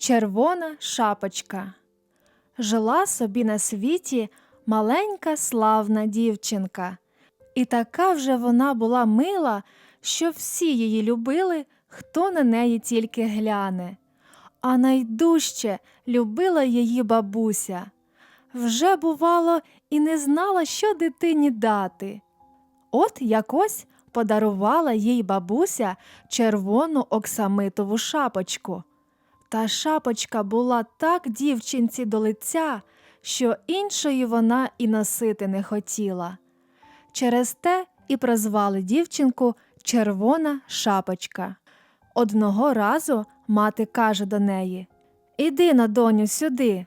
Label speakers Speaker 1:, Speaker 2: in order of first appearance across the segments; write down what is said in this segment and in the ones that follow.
Speaker 1: Червона шапочка. Жила собі на світі маленька славна дівчинка. І така вже вона була мила, що всі її любили, хто на неї тільки гляне. А найдужче любила її бабуся. Вже, бувало, і не знала, що дитині дати. От якось подарувала їй бабуся червону оксамитову шапочку. Та шапочка була так дівчинці до лиця, що іншої вона і носити не хотіла. Через те і прозвали дівчинку Червона шапочка. Одного разу мати каже до неї Іди на доню сюди.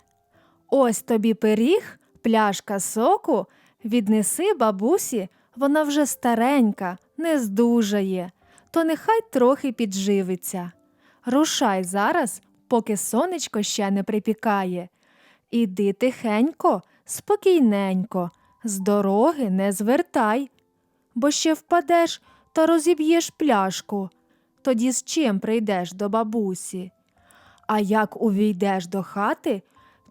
Speaker 1: Ось тобі пиріг, пляшка соку, віднеси бабусі, вона вже старенька, не здужає, то нехай трохи підживиться. Рушай зараз, поки сонечко ще не припікає. Іди тихенько, спокійненько, з дороги не звертай, бо ще впадеш та розіб'єш пляшку. Тоді з чим прийдеш до бабусі? А як увійдеш до хати,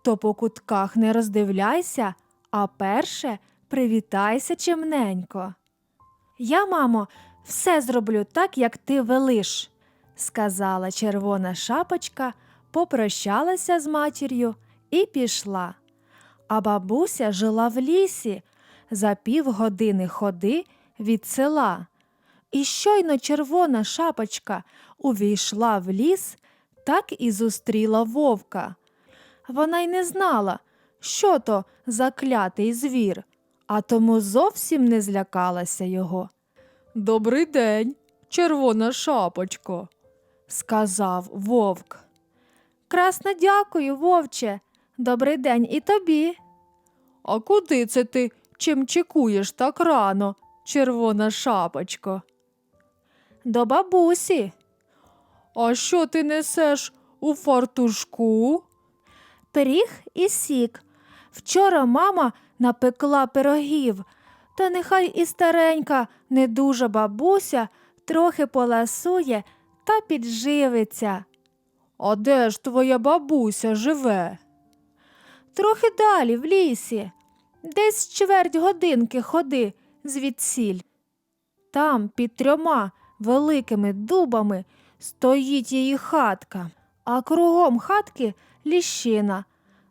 Speaker 1: то по кутках не роздивляйся, а перше привітайся чимненько. Я, мамо, все зроблю так, як ти велиш, сказала червона шапочка, попрощалася з матір'ю і пішла. А бабуся жила в лісі за півгодини ходи від села. І щойно червона шапочка увійшла в ліс, так і зустріла вовка. Вона й не знала, що то за клятий звір, а тому зовсім не злякалася його. Добрий день, червона шапочко, сказав вовк. Красно дякую, вовче. Добрий день і тобі. А куди це ти чим чекуєш так рано, червона шапочко? До бабусі. А що ти несеш у фартушку? Пиріг і сік. Вчора мама напекла пирогів, та нехай і старенька, не дуже бабуся трохи поласує та підживиться. А де ж твоя бабуся живе? Трохи далі, в лісі, десь чверть годинки ходи звідсіль. Там, під трьома великими дубами, стоїть її хатка, а кругом хатки ліщина.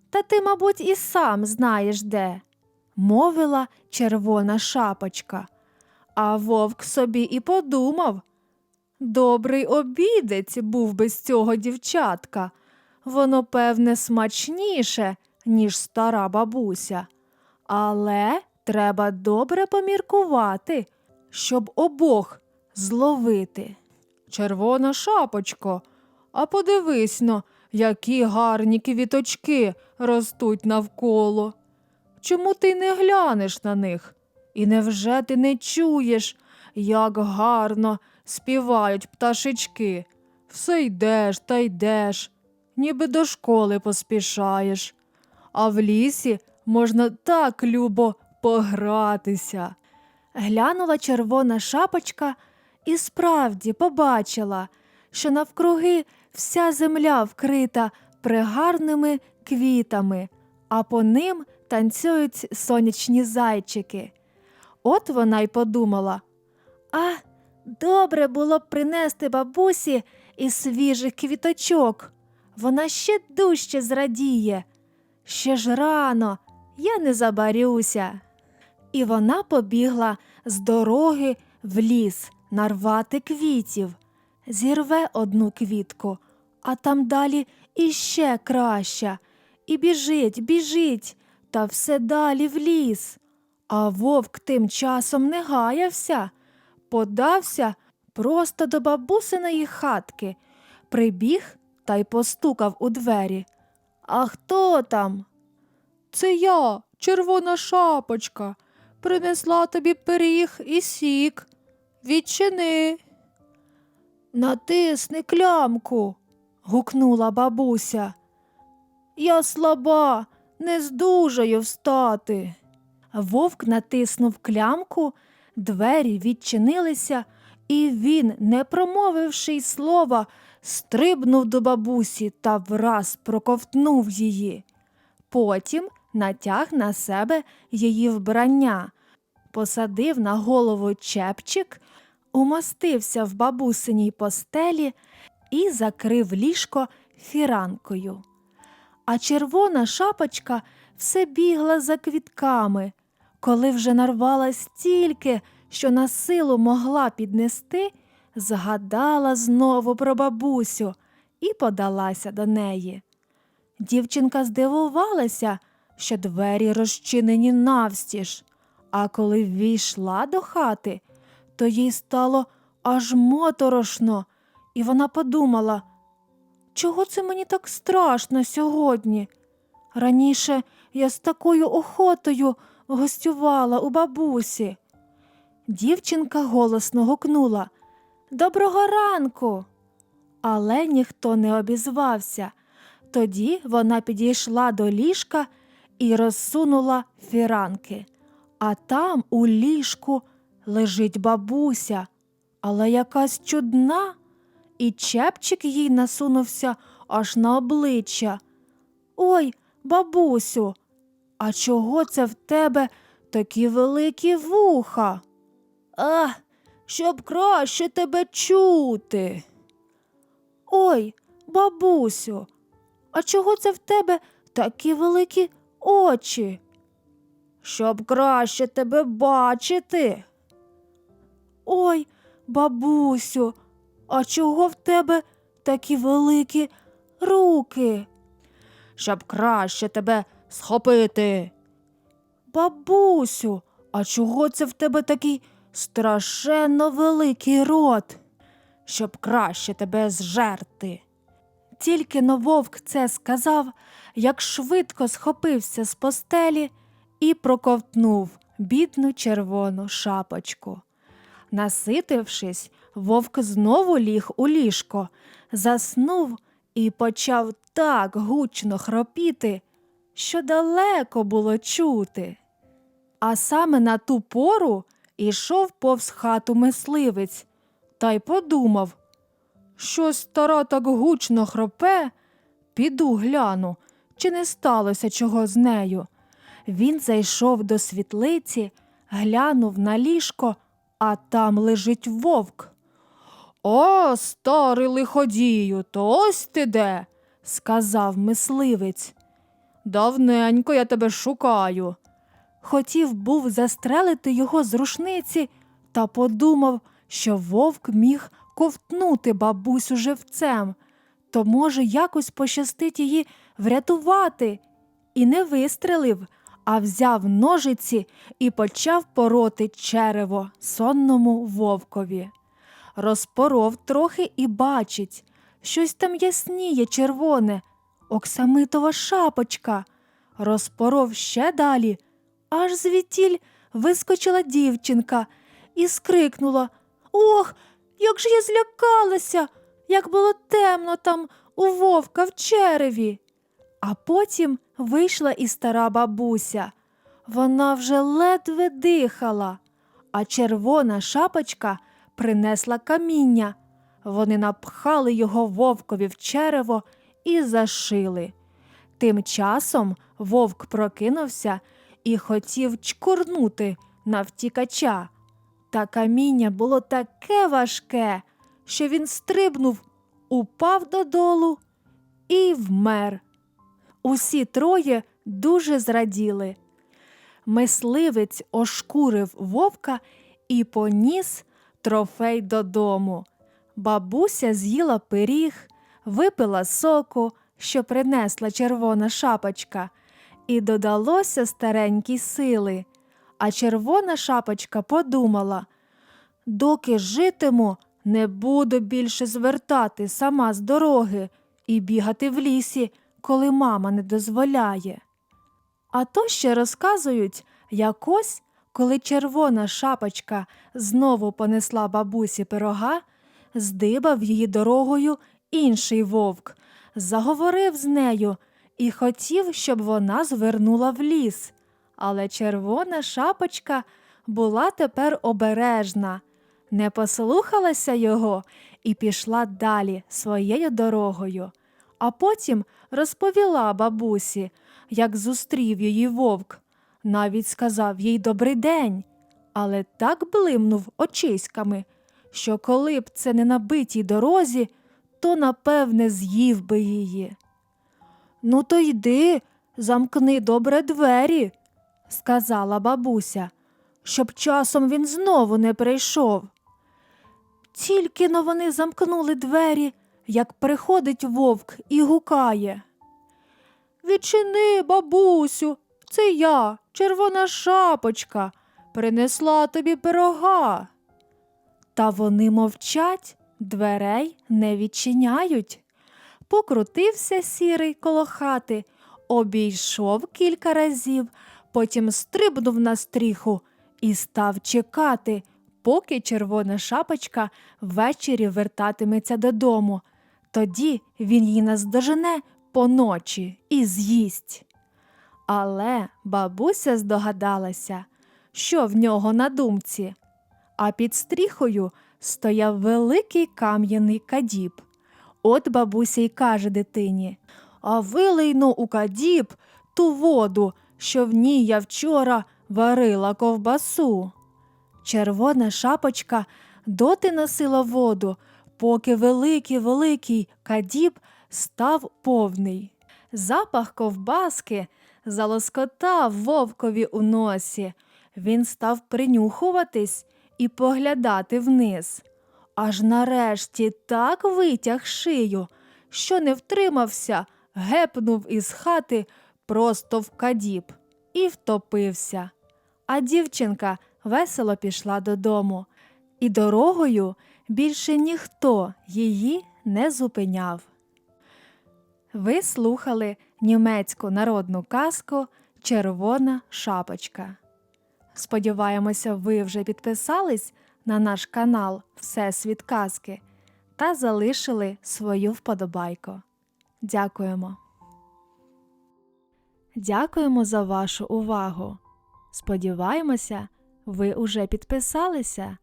Speaker 1: Та ти, мабуть, і сам знаєш де, мовила червона шапочка. А вовк собі і подумав. Добрий обідець був без цього дівчатка. Воно, певне, смачніше, ніж стара бабуся. Але треба добре поміркувати, щоб обох зловити. Червона шапочко, а подивись но, які гарні квіточки ростуть навколо. Чому ти не глянеш на них? І невже ти не чуєш, як гарно співають пташечки? Все йдеш та йдеш, ніби до школи поспішаєш. А в лісі можна так любо погратися. Глянула червона шапочка і справді побачила, що навкруги вся земля вкрита пригарними квітами, а по ним танцюють сонячні зайчики. От вона й подумала: а добре було б принести бабусі із свіжих квіточок. Вона ще дужче зрадіє. Ще ж рано, я не забарюся. І вона побігла з дороги в ліс нарвати квітів. Зірве одну квітку, а там далі іще краща. І біжить, біжить, та все далі в ліс. А вовк тим часом не гаявся, подався просто до бабусиної хатки, прибіг та й постукав у двері. А хто там? Це я, червона шапочка, принесла тобі пиріг і сік. Відчини. Натисни клямку, гукнула бабуся. Я слаба, не здужаю встати. Вовк натиснув клямку, двері відчинилися, і він, не промовивши й слова, стрибнув до бабусі та враз проковтнув її. Потім натяг на себе її вбрання, посадив на голову чепчик, умостився в бабусиній постелі і закрив ліжко фіранкою. А червона шапочка все бігла за квітками, коли вже нарвала стільки, що на силу могла піднести, згадала знову про бабусю і подалася до неї. Дівчинка здивувалася, що двері розчинені навстіж, а коли ввійшла до хати, то їй стало аж моторошно, і вона подумала, чого це мені так страшно сьогодні? Раніше я з такою охотою гостювала у бабусі. Дівчинка голосно гукнула Доброго ранку. Але ніхто не обізвався. Тоді вона підійшла до ліжка і розсунула фіранки. А там у ліжку лежить бабуся, але якась чудна, і чепчик їй насунувся аж на обличчя. Ой, бабусю, а чого це в тебе такі великі вуха? А, щоб краще тебе чути. Ой, бабусю, а чого це в тебе такі великі очі? Щоб краще тебе бачити. Ой, бабусю, а чого в тебе такі великі руки? Щоб краще тебе схопити. Бабусю, а чого це в тебе такий страшенно великий рот? Щоб краще тебе зжерти. Тільки но вовк це сказав, як швидко схопився з постелі і проковтнув бідну червону шапочку. Наситившись, вовк знову ліг у ліжко, заснув і почав так гучно хропіти, що далеко було чути. А саме на ту пору ішов повз хату мисливець та й подумав, що стара так гучно хропе, піду гляну, чи не сталося чого з нею. Він зайшов до світлиці, глянув на ліжко, а там лежить вовк. О, старий лиходію, то ось ти де, сказав мисливець. Давненько я тебе шукаю. Хотів був застрелити його з рушниці та подумав, що вовк міг ковтнути бабусю живцем, то, може, якось пощастить її врятувати. І не вистрелив, а взяв ножиці і почав пороти черево сонному вовкові. Розпоров трохи і бачить, щось там ясніє червоне, оксамитова шапочка. Розпоров ще далі, аж звідтіль вискочила дівчинка і скрикнула Ох, як же я злякалася, як було темно там у вовка в череві. А потім вийшла і стара бабуся. Вона вже ледве дихала, а червона шапочка принесла каміння. Вони напхали його вовкові в черево і зашили. Тим часом вовк прокинувся і хотів чкурнути на втікача. Та каміння було таке важке, що він стрибнув, упав додолу і вмер. Усі троє дуже зраділи. Мисливець ошкурив вовка і поніс трофей додому. Бабуся з'їла пиріг, випила соку, що принесла червона шапочка, і додалося старенькій сили. А червона шапочка подумала доки житиму, не буду більше звертати сама з дороги і бігати в лісі, коли мама не дозволяє. А то ще розказують, якось, коли червона шапочка знову понесла бабусі пирога, здибав її дорогою інший вовк, заговорив з нею і хотів, щоб вона звернула в ліс. Але червона шапочка була тепер обережна, не послухалася його і пішла далі своєю дорогою, а потім розповіла бабусі, як зустрів її вовк, навіть сказав їй добрий день, але так блимнув очиськами, що коли б це не на битій дорозі, то напевне з'їв би її. Ну, то йди, замкни добре двері, сказала бабуся, щоб часом він знову не прийшов. Тільки но вони замкнули двері, як приходить вовк і гукає. Відчини, бабусю, це я, червона шапочка, принесла тобі пирога. Та вони мовчать, дверей не відчиняють. Покрутився сірий коло хати, обійшов кілька разів, потім стрибнув на стріху і став чекати, поки червона шапочка ввечері вертатиметься додому. Тоді він її наздожене поночі і з'їсть. Але бабуся здогадалася, що в нього на думці, а під стріхою стояв великий кам'яний кадіб. От бабуся й каже дитині А вилийну у кадіб ту воду, що в ній я вчора варила ковбасу. Червона шапочка доти носила воду, поки великий великий кадіб став повний. Запах ковбаски залоскотав вовкові у носі. Він став принюхуватись і поглядати вниз. Аж нарешті так витяг шию, що не втримався, гепнув із хати просто в кадіб і втопився. А дівчинка весело пішла додому, і дорогою більше ніхто її не зупиняв. Ви слухали німецьку народну казку Червона шапочка. Сподіваємося, ви вже підписались на наш канал Всесвіт Казки та залишили свою вподобайку. Дякуємо. Дякуємо за вашу увагу. Сподіваємося, ви уже підписалися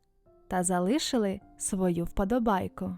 Speaker 1: та залишили свою вподобайку.